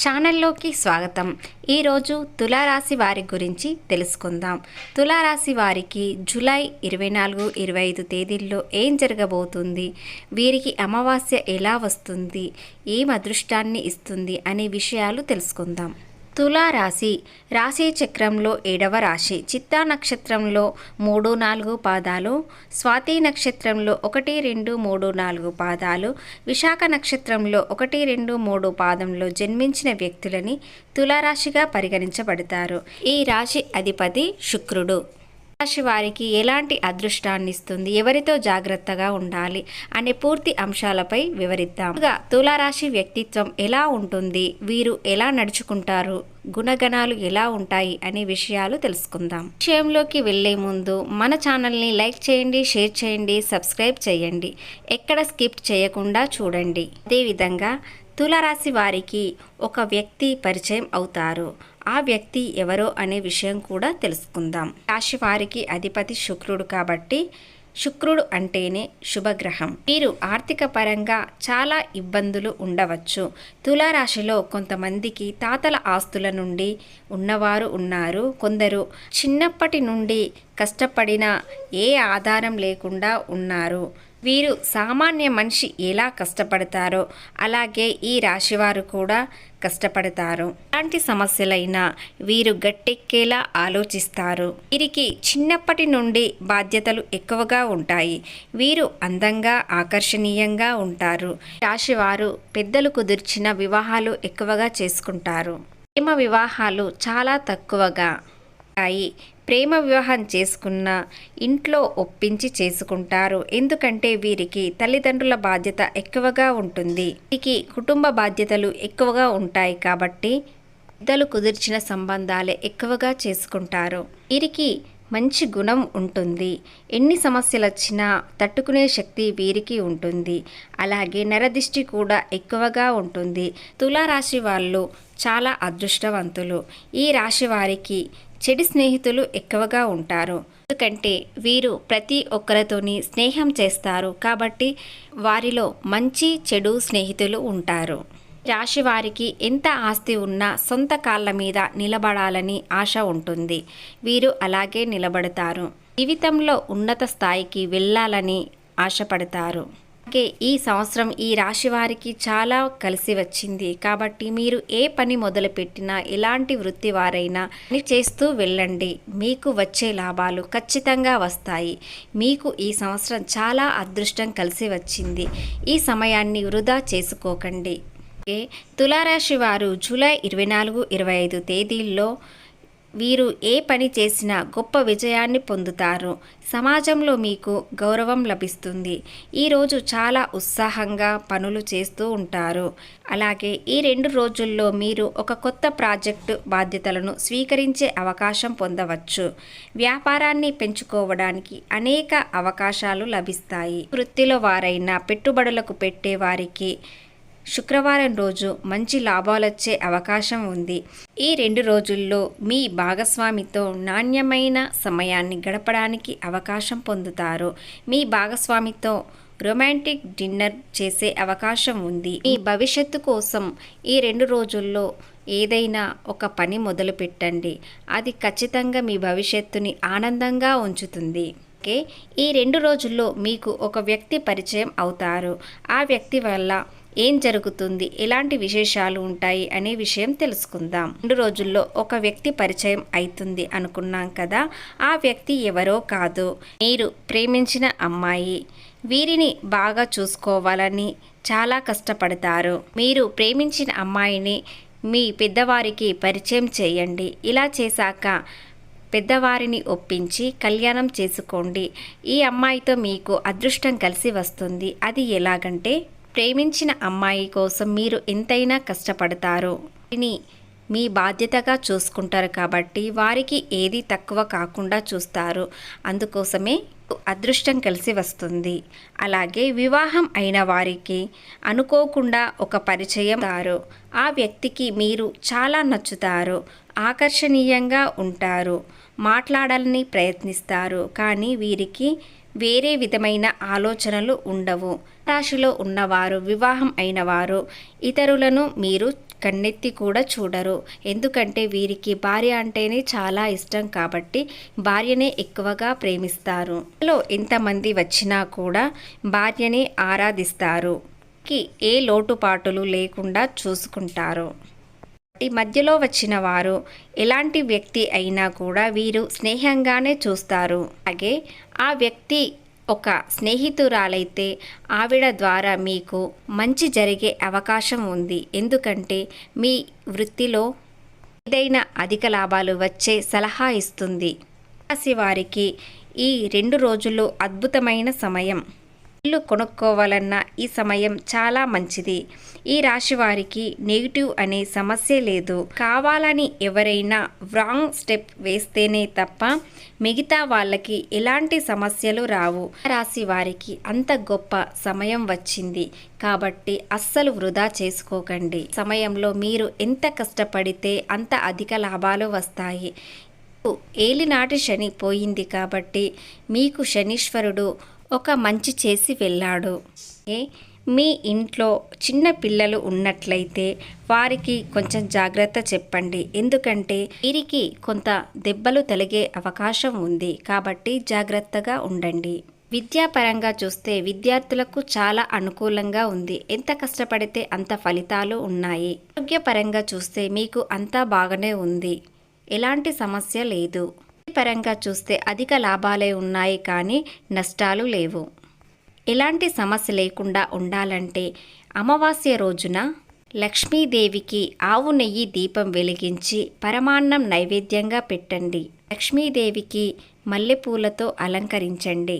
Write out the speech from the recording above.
ఛానల్లోకి స్వాగతం. ఈరోజు తులారాశి వారి గురించి తెలుసుకుందాం. తులారాశి వారికి జూలై ఇరవై నాలుగు ఇరవై ఐదు తేదీల్లో ఏం జరగబోతుంది? వీరికి అమావాస్య ఎలా వస్తుంది? ఏం అదృష్టాన్ని ఇస్తుంది? అనే విషయాలు తెలుసుకుందాం. తులారాశి. రాశి చక్రంలో ఏడవ రాశి. చిత్తా నక్షత్రంలో మూడు నాలుగు పాదాలు. స్వాతి నక్షత్రంలో ఒకటి రెండు మూడు నాలుగు పాదాలు. విశాఖ నక్షత్రంలో ఒకటి రెండు మూడు పాదంలో జన్మించిన వ్యక్తులని తులారాశిగా పరిగణించబడతారు. ఈ రాశి అధిపతి శుక్రుడు. రాశి వారికి ఎలాంటి అదృష్టాన్ని ఇస్తుంది? ఎవరితో జాగ్రత్తగా ఉండాలి? అనే పూర్తి అంశాలపై వివరిద్దాం. తులారాశి వ్యక్తిత్వం ఎలా ఉంటుంది? వీరు ఎలా నడుచుకుంటారు? గుణగణాలు ఎలా ఉంటాయి? అనే విషయాలు తెలుసుకుందాం. విషయంలోకి వెళ్ళే ముందు మన ఛానల్ని లైక్ చేయండి షేర్ చేయండి సబ్స్క్రైబ్ చేయండి. ఎక్కడ స్కిప్ చేయకుండా చూడండి. అదేవిధంగా తులారాశి వారికి ఒక వ్యక్తి పరిచయం అవుతారు. ఆ వ్యక్తి ఎవరో అనే విషయం కూడా తెలుసుకుందాం. రాశి వారికి అధిపతి శుక్రుడు కాబట్టి శుక్రుడు అంటేనే శుభగ్రహం. మీరు ఆర్థిక పరంగా చాలా ఇబ్బందులు ఉండవచ్చు. తులారాశిలో కొంతమందికి తాతల ఆస్తుల నుండి ఉన్నవారు ఉన్నారు. కొందరు చిన్నప్పటి నుండి కష్టపడిన ఏ ఆధారం లేకుండా ఉన్నారు. వీరు సామాన్య మనిషి ఎలా కష్టపడతారో అలాగే ఈ రాశివారు కూడా కష్టపడతారు. ఎలాంటి సమస్యలైనా వీరు గట్టెక్కేలా ఆలోచిస్తారు. వీరికి చిన్నప్పటి నుండి బాధ్యతలు ఎక్కువగా ఉంటాయి. వీరు అందంగా ఆకర్షణీయంగా ఉంటారు. రాశివారు పెద్దలు కుదిర్చిన వివాహాలు ఎక్కువగా చేసుకుంటారు. ప్రేమ వివాహాలు చాలా తక్కువగా ఉంటాయి. ప్రేమ వివాహం చేసుకున్న ఇంట్లో ఒప్పించి చేసుకుంటారు. ఎందుకంటే వీరికి తల్లిదండ్రుల బాధ్యత ఎక్కువగా ఉంటుంది. వీరికి కుటుంబ బాధ్యతలు ఎక్కువగా ఉంటాయి కాబట్టి పెద్దలు కుదిర్చిన సంబంధాలే ఎక్కువగా చేసుకుంటారు. వీరికి మంచి గుణం ఉంటుంది. ఎన్ని సమస్యలు వచ్చినా తట్టుకునే శక్తి వీరికి ఉంటుంది. అలాగే నరదిష్టి కూడా ఎక్కువగా ఉంటుంది. తులారాశి వాళ్ళు చాలా అదృష్టవంతులు. ఈ రాశి వారికి చెడు స్నేహితులు ఎక్కువగా ఉంటారు. ఎందుకంటే వీరు ప్రతి ఒక్కరితోని స్నేహం చేస్తారు. కాబట్టి వారిలో మంచి చెడు స్నేహితులు ఉంటారు. రాశి వారికి ఎంత ఆస్తి ఉన్నా సొంత కాళ్ళ మీద నిలబడాలని ఆశ ఉంటుంది. వీరు అలాగే నిలబడతారు. జీవితంలో ఉన్నత స్థాయికి వెళ్ళాలని ఆశపడతారు. అలాగే ఈ సంవత్సరం ఈ రాశి వారికి చాలా కలిసి వచ్చింది. కాబట్టి మీరు ఏ పని మొదలుపెట్టినా ఎలాంటి వృత్తి వారైనా చేస్తూ వెళ్ళండి. మీకు వచ్చే లాభాలు ఖచ్చితంగా వస్తాయి. మీకు ఈ సంవత్సరం చాలా అదృష్టం కలిసి వచ్చింది. ఈ సమయాన్ని వృధా చేసుకోకండి. తులారాశి వారు జూలై ఇరవై నాలుగు ఇరవై ఐదు తేదీల్లో వీరు ఏ పని చేసినా గొప్ప విజయాన్ని పొందుతారు. సమాజంలో మీకు గౌరవం లభిస్తుంది. ఈరోజు చాలా ఉత్సాహంగా పనులు చేస్తూ ఉంటారు. అలాగే ఈ రెండు రోజుల్లో మీరు ఒక కొత్త ప్రాజెక్టు బాధ్యతలను స్వీకరించే అవకాశం పొందవచ్చు. వ్యాపారాన్ని పెంచుకోవడానికి అనేక అవకాశాలు లభిస్తాయి. వృత్తిలో వారైనా పెట్టుబడులకు పెట్టే వారికి శుక్రవారం రోజు మంచి లాభాలొచ్చే అవకాశం ఉంది. ఈ రెండు రోజుల్లో మీ భాగస్వామితో నాణ్యమైన సమయాన్ని గడపడానికి అవకాశం పొందుతారు. మీ భాగస్వామితో రొమాంటిక్ డిన్నర్ చేసే అవకాశం ఉంది. మీ భవిష్యత్తు కోసం ఈ రెండు రోజుల్లో ఏదైనా ఒక పని మొదలు పెట్టండి అది ఖచ్చితంగా మీ భవిష్యత్తుని ఆనందంగా ఉంచుతుంది. ఓకే? ఈ రెండు రోజుల్లో మీకు ఒక వ్యక్తి పరిచయం అవుతారు. ఆ వ్యక్తి వల్ల ఏం జరుగుతుంది ఎలాంటి విశేషాలు ఉంటాయి అనే విషయం తెలుసుకుందాం. రెండు రోజుల్లో ఒక వ్యక్తి పరిచయం అవుతుంది అనుకున్నాం కదా ఆ వ్యక్తి ఎవరో కాదు. మీరు ప్రేమించిన అమ్మాయి వీరిని బాగా చూసుకోవాలని చాలా కష్టపడతారు. మీరు ప్రేమించిన అమ్మాయిని మీ పెద్దవారికి పరిచయం చేయండి. ఇలా చేశాక పెద్దవారిని ఒప్పించి కళ్యాణం చేసుకోండి. ఈ అమ్మాయితో మీకు అదృష్టం కలిసి వస్తుంది. అది ఎలాగంటే ప్రేమించిన అమ్మాయి కోసం మీరు ఎంతైనా కష్టపడతారు. దీన్ని మీ బాధ్యతగా చూసుకుంటారు కాబట్టి వారికి ఏది తక్కువ కాకుండా చూస్తారు. అందుకోసమే అదృష్టం కలిసి వస్తుంది. అలాగే వివాహం అయిన వారికి అనుకోకుండా ఒక పరిచయం తారు ఆ వ్యక్తికి మీరు చాలా నచ్చుతారు. ఆకర్షణీయంగా ఉంటారు. మాట్లాడాలని ప్రయత్నిస్తారు. కానీ వీరికి వేరే విధమైన ఆలోచనలు ఉండవు. రాశిలో ఉన్నవారు వివాహం అయినవారు ఇతరులను మీరు కన్నెత్తి కూడా చూడరు. ఎందుకంటే వీరికి భార్య అంటేనే చాలా ఇష్టం కాబట్టి భార్యనే ఎక్కువగా ప్రేమిస్తారు. లో ఎంతమంది వచ్చినా కూడా భార్యని ఆరాధిస్తారు. కి ఏ లోటుపాటులు లేకుండా చూసుకుంటారు. మధ్యలో వచ్చిన వారు ఎలాంటి వ్యక్తి అయినా కూడా వీరు స్నేహంగానే చూస్తారు. అలాగే ఆ వ్యక్తి ఒక స్నేహితురాలైతే ఆవిడ ద్వారా మీకు మంచి జరిగే అవకాశం ఉంది. ఎందుకంటే మీ వృత్తిలో ఏదైనా అధిక లాభాలు వచ్చే సలహా ఇస్తుంది. రాశి వారికి ఈ రెండు రోజులు అద్భుతమైన సమయం. ఇల్లు కొనుక్కోవాలన్న ఈ సమయం చాలా మంచిది. ఈ రాశి వారికి నెగిటివ్ అనే సమస్య లేదు. కావాలని ఎవరైనా రాంగ్ స్టెప్ వేస్తేనే తప్ప మిగతా వాళ్ళకి ఎలాంటి సమస్యలు రావు. రాశి వారికి అంత గొప్ప సమయం వచ్చింది. కాబట్టి అస్సలు వృధా చేసుకోకండి. సమయంలో మీరు ఎంత కష్టపడితే అంత అధిక లాభాలు వస్తాయి. ఏలినాటి శని పోయింది కాబట్టి మీకు శనీశ్వరుడు ఒక మంచి చేసి వెళ్ళాడు. మీ ఇంట్లో చిన్న పిల్లలు ఉన్నట్లయితే వారికి కొంచెం జాగ్రత్త చెప్పండి. ఎందుకంటే వీరికి కొంత దెబ్బలు తలిగే అవకాశం ఉంది. కాబట్టి జాగ్రత్తగా ఉండండి. విద్యాపరంగా చూస్తే విద్యార్థులకు చాలా అనుకూలంగా ఉంది. ఎంత కష్టపడితే అంత ఫలితాలు ఉన్నాయి. ఆరోగ్యపరంగా చూస్తే మీకు అంతా బాగానే ఉంది. ఎలాంటి సమస్య లేదు. పరంగా చూస్తే అధిక లాభాలే ఉన్నాయి కానీ నష్టాలు లేవు. ఎలాంటి సమస్య లేకుండా ఉండాలంటే అమావాస్య రోజున లక్ష్మీదేవికి ఆవు నెయ్యి దీపం వెలిగించి పరమాన్నం నైవేద్యంగా పెట్టండి. లక్ష్మీదేవికి మల్లెపూలతో అలంకరించండి.